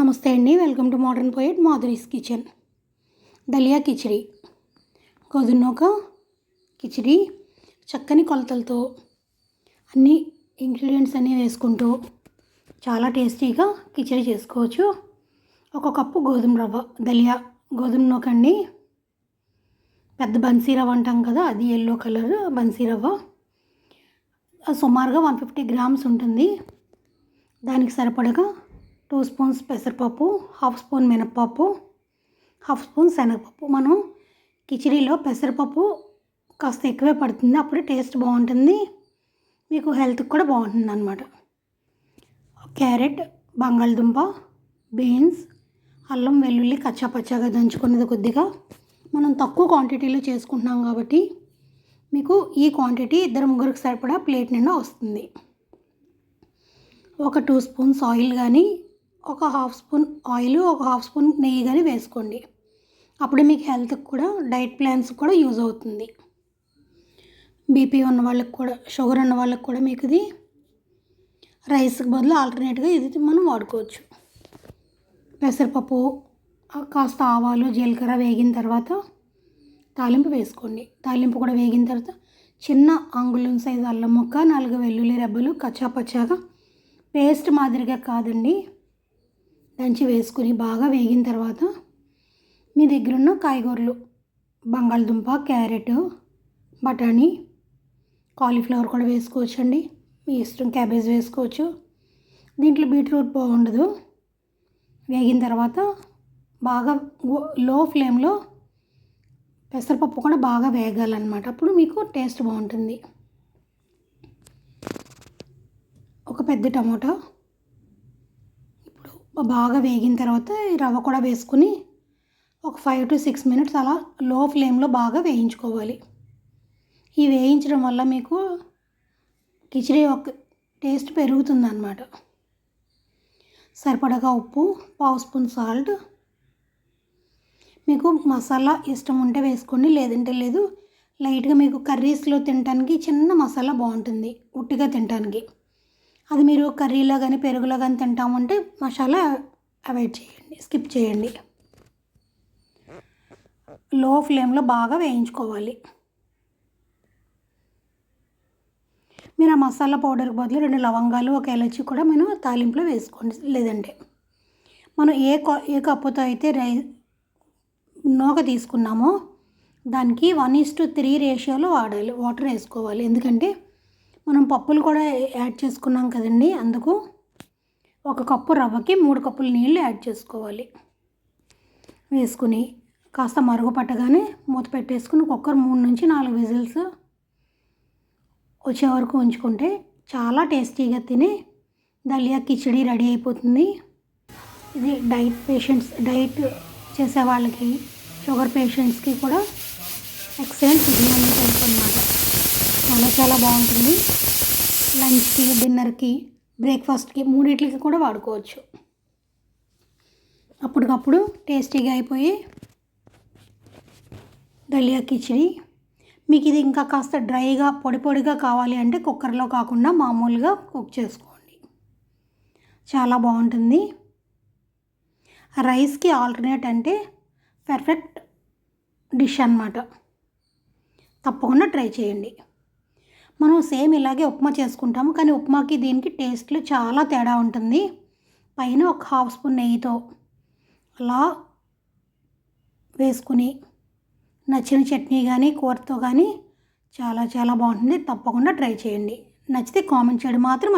నమస్తే అండి welcome to modern poet Madhuri's kitchen. Dalia khichdi. గోధుమనూక khichdi చక్కని కొలతలతో అన్ని ఇంగ్రీడియంట్స్ అన్నీ వేసుకుంటూ చాలా టేస్టీగా కిచిడి చేసుకోవచ్చు. ఒక కప్పు గోధుమ రవ్వ దలియా గోధుమ నూక అండి. పెద్ద బన్సీ రవ్వ అంటాం కదా అది ఎల్లో కలర్ బన్సీ రవ్వ. సుమారుగా వన్ ఫిఫ్టీ గ్రామ్స్ ఉంటుంది. దానికి సరిపడగా టూ స్పూన్స్ పెసరపప్పు హాఫ్ స్పూన్ మినప్పప్పు హాఫ్ స్పూన్ శనగపప్పు. మనం కిచిడీలో పెసరపప్పు కాస్త ఎక్కువే పడుతుంది. అప్పుడు టేస్ట్ బాగుంటుంది. మీకు హెల్త్కి కూడా బాగుంటుంది అనమాట క్యారెట్ బంగాళదుంప బీన్స్ అల్లం వెల్లుల్లి కచ్చా పచ్చాగా దంచుకున్నది కొద్దిగా. మనం తక్కువ క్వాంటిటీలో చేసుకుంటున్నాం కాబట్టి మీకు ఈ క్వాంటిటీ ఇద్దరు ముగ్గురికి సరిపడా ప్లేట్ నిండా వస్తుంది. ఒక టూ స్పూన్స్ ఆయిల్ కానీ ఒక హాఫ్ స్పూన్ ఆయిల్ ఒక హాఫ్ స్పూన్ నెయ్యి కానీ వేసుకోండి. అప్పుడు మీకు హెల్త్కి కూడా డైట్ ప్లాన్స్ కూడా యూజ్ అవుతుంది. బీపీ ఉన్న వాళ్ళకి కూడా షుగర్ ఉన్న వాళ్ళకి కూడా మీకు ఇది రైస్కి బదులు ఆల్టర్నేట్గా ఇది మనం వాడుకోవచ్చు. పెసరపప్పు కాస్త ఆవాలు జీలకర్ర వేగిన తర్వాత తాలింపు వేసుకోండి. తాలింపు కూడా వేగిన తర్వాత చిన్న అంగుళం సైజు అల్లం ముక్క నాలుగు వెల్లుల్లి రెబ్బలు కచ్చాపచ్చాగా పేస్ట్ మాదిరిగా కాదండి. దంచి వేసుకుని బాగా వేగిన తర్వాత మీ దగ్గర ఉన్న కాయగూరలు బంగాళదుంప క్యారెట్ బఠానీ కాలీఫ్లవర్ కూడా వేసుకోవచ్చండి. మీ ఇష్టం క్యాబేజ్ వేసుకోవచ్చు. దీంట్లో బీట్రూట్ బాగుండదు. వేగిన తర్వాత బాగా లో ఫ్లేమ్లో పెసరపప్పు కూడా బాగా వేగాలన్నమాట. అప్పుడు మీకు టేస్ట్ బాగుంటుంది. ఒక పెద్ద టమాటో బాగా వేగిన తర్వాత ఈ రవ్వ కూడా వేసుకుని ఒక ఫైవ్ టు సిక్స్ మినిట్స్ అలా లో ఫ్లేమ్లో బాగా వేయించుకోవాలి. ఈ వేయించడం వల్ల మీకు కిచిడి ఒక టేస్ట్ పెరుగుతుంది అన్నమాట సరిపడగా ఉప్పు పావు స్పూన్ సాల్ట్ మీకు మసాలా ఇష్టం ఉంటే వేసుకోండి లేదంటే లేదు. లైట్గా మీకు కర్రీస్లో తినడానికి చిన్న మసాలా బాగుంటుంది ఉట్టిగా తినడానికి అది మీరు కర్రీలో కానీ పెరుగులో కానీ తింటామంటే మసాలా అవాయిడ్ చేయండి స్కిప్ చేయండి. లో ఫ్లేమ్లో బాగా వేయించుకోవాలి. మీరు ఆ మసాలా పౌడర్కి బదులు రెండు లవంగాలు ఒక ఎలచి కూడా మనం తాలింపులో వేసుకోండి లేదంటే. మనం ఏ ఏ కప్పుతో అయితే రై నూక తీసుకున్నామో దానికి వన్ ఈస్ టు త్రీ రేషియోలో వాడాలి వాటర్ వేసుకోవాలి. ఎందుకంటే మనం పప్పులు కూడా యాడ్ చేసుకున్నాం కదండి అందుకు ఒక కప్పు రవ్వకి మూడు కప్పులు నీళ్ళు యాడ్ చేసుకోవాలి. వేసుకుని కాస్త మరుగు పట్టగానే మూత పెట్టేసుకుని కుక్కర్ మూడు నుంచి నాలుగు విజిల్స్ వచ్చే వరకు ఉంచుకుంటే చాలా టేస్టీగా తిని దలియా కిచడీ రెడీ అయిపోతుంది. ఇది డైట్ పేషెంట్స్ డైట్ చేసే వాళ్ళకి షుగర్ పేషెంట్స్కి కూడా ఎక్సలెంట్ బిర్యానీ టైప్ చాలా చాలా బాగుంటుంది. లంచ్కి డిన్నర్కి బ్రేక్ఫాస్ట్కి మూడింటికి కూడా వాడుకోవచ్చు. అప్పటికప్పుడు టేస్టీగా అయిపోయి దలియా కిచిడి. మీకు ఇది ఇంకా కాస్త డ్రైగా పొడి పొడిగా కావాలి అంటే కుక్కర్లో కాకుండా మామూలుగా కుక్ చేసుకోండి. చాలా బాగుంటుంది. రైస్కి ఆల్టర్నేట్ అంటే పర్ఫెక్ట్ డిష్ అనమాట తప్పకుండా ట్రై చేయండి. మనం సేమ్ ఇలాగే ఉప్మా చేసుకుంటాము కానీ ఉప్మాకి దీనికి టేస్ట్లు చాలా తేడా ఉంటుంది. పైన ఒక హాఫ్ స్పూన్ నెయ్యితో అలా వేసుకుని నచ్చిన చట్నీ కానీ కూరతో కానీ చాలా చాలా బాగుంటుంది. తప్పకుండా ట్రై చేయండి. నచ్చితే కామెంట్ చేయడం. మాత్రం